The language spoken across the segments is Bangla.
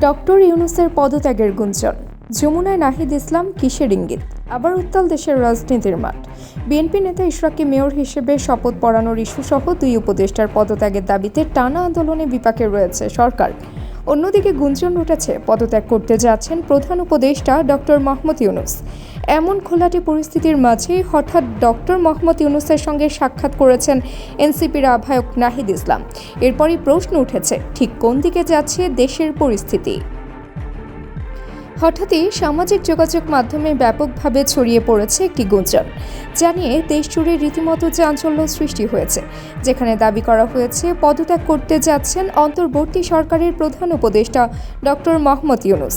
ডক্টর ইউনুসের পদত্যাগের গুঞ্জন। যমুনায় নাহিদ ইসলাম কিসের ইঙ্গিত? আবার উত্তাল দেশের রাজনীতির মাঠ। বিএনপি নেতা ইশরাককে মেয়র হিসেবে শপথ পড়ানোর ইস্যুসহ দুই উপদেষ্টার পদত্যাগের দাবিতে টানা আন্দোলনে বিপাকে রয়েছে সরকার। অন্যদিকে গুঞ্জন উঠেছে, পদত্যাগ করতে যাচ্ছেন প্রধান উপদেষ্টা ডক্টর মাহমুদ ইউনুস। এমন খোলাটে পরিস্থিতির মাঝেই হঠাৎ ডক্টর মোহাম্মদ ইউনুসের সঙ্গে সাক্ষাৎ করেছেন এনসিপির আহ্বায়ক নাহিদ ইসলাম। এরপরই প্রশ্ন উঠেছে, ঠিক কোন দিকে যাচ্ছে দেশের পরিস্থিতি? হঠাৎই সামাজিক যোগাযোগ মাধ্যমে ব্যাপকভাবে ছড়িয়ে পড়েছে একটি গুঞ্জন। জানিয়ে দেশ জুড়ে রীতিমতো চাঞ্চল্য সৃষ্টি হয়েছে, যেখানে দাবি করা হয়েছে পদত্যাগ করতে যাচ্ছেন অন্তর্বর্তী সরকারের প্রধান উপদেষ্টা ডক্টর মোহাম্মদ ইউনুস।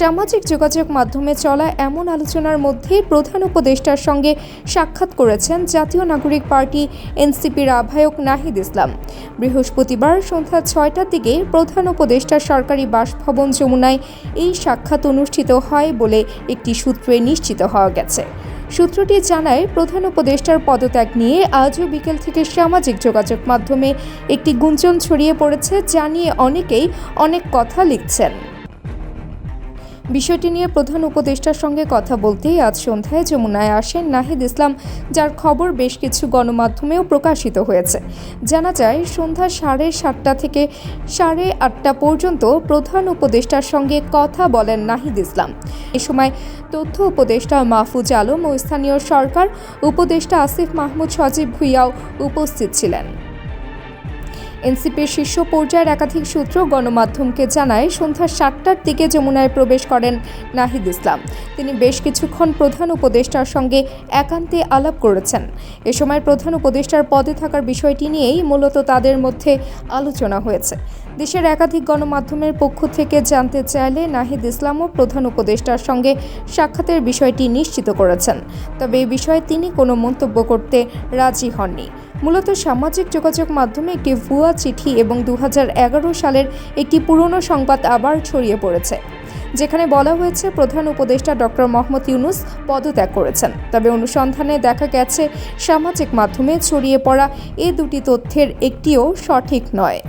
সামাজিক যোগাযোগ মাধ্যমে চলা এমন আলোচনার মধ্যেই প্রধান উপদেষ্টার সঙ্গে সাক্ষাৎ করেছেন জাতীয় নাগরিক পার্টি এনসিপির আহ্বায়ক নাহিদ ইসলাম। বৃহস্পতিবার সন্ধ্যা ছয়টার দিকে প্রধান উপদেষ্টার সরকারি বাসভবন যমুনায় এই সাক্ষাৎ অনুষ্ঠিত হয় বলে একটি সূত্রে নিশ্চিত হওয়া গেছে। সূত্রটি জানায়, প্রধান উপদেষ্টার পদত্যাগ নিয়ে আজও বিকেল থেকে সামাজিক যোগাযোগ মাধ্যমে একটি গুঞ্জন ছড়িয়ে পড়েছে যা নিয়ে অনেকেই অনেক কথা লিখছেন। বিষয়টি নিয়ে প্রধান উপদেষ্টার সঙ্গে কথা বলতেই আজ সন্ধ্যায় যমুনায় আসেন নাহিদ ইসলাম, যার খবর বেশ কিছু গণমাধ্যমেও প্রকাশিত হয়েছে। জানা যায়, সন্ধ্যা সাড়ে সাতটা থেকে সাড়ে আটটা পর্যন্ত প্রধান উপদেষ্টার সঙ্গে কথা বলেন নাহিদ ইসলাম। এ সময় তথ্য উপদেষ্টা মাহফুজ আলম ও স্থানীয় সরকার উপদেষ্টা আসিফ মাহমুদ সজীব ভুইয়াও উপস্থিত ছিলেন। এনসিপির শীর্ষ পর্যায়ের একাধিক সূত্র গণমাধ্যমকে জানায় সন্ধ্যা সাতটার দিকে যমুনায় প্রবেশ করেন নাহিদ ইসলাম। তিনি বেশ কিছুক্ষণ প্রধান উপদেষ্টার সঙ্গে একান্তে আলাপ করেছেন। এ সময় প্রধান উপদেষ্টার পদে থাকার বিষয়টি নিয়েই মূলত তাদের মধ্যে আলোচনা হয়েছে। দেশের একাধিক গণমাধ্যমের পক্ষ থেকে জানতে চাইলে নাহিদ ইসলামও প্রধান উপদেষ্টার সঙ্গে সাক্ষাতের বিষয়টি নিশ্চিত করেছেন। তবে এই বিষয়ে তিনি কোনো মন্তব্য করতে রাজি হননি। মূলত সামাজিক যোগাযোগ মাধ্যমে একটি ভুয়া চিঠি এবং দু হাজার এগারো সালের একটি পুরনো সংবাদ আবার ছড়িয়ে পড়েছে, যেখানে বলা হয়েছে প্রধান উপদেষ্টা ডক্টর মোহাম্মদ ইউনুস পদত্যাগ করেছেন। তবে অনুসন্ধানে দেখা গেছে, সামাজিক মাধ্যমে ছড়িয়ে পড়া এ দুটি তথ্যের একটিও সঠিক নয়।